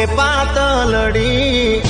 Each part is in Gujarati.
રે પાતલડી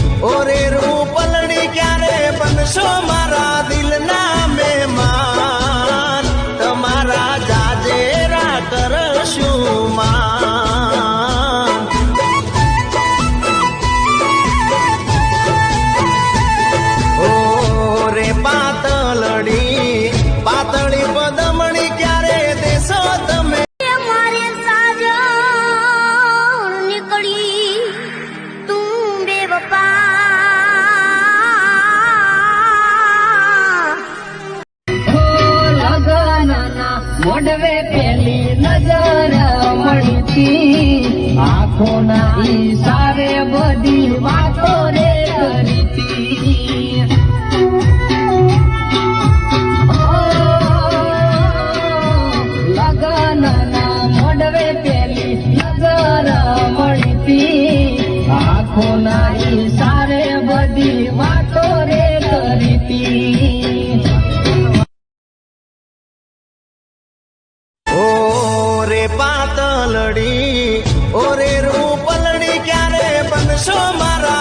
મોઢવે પેલી નજર મળતી. આંખોના ઈશારે બધી વાતો રે કરીતી. લગનના મોઢવે પેલી નજર મળતી. આંખોના ઈશારે બધી વાતો રે કરીતી. રે પાતલડી ઓરે રૂપલડી ક્યારે બનશો મારા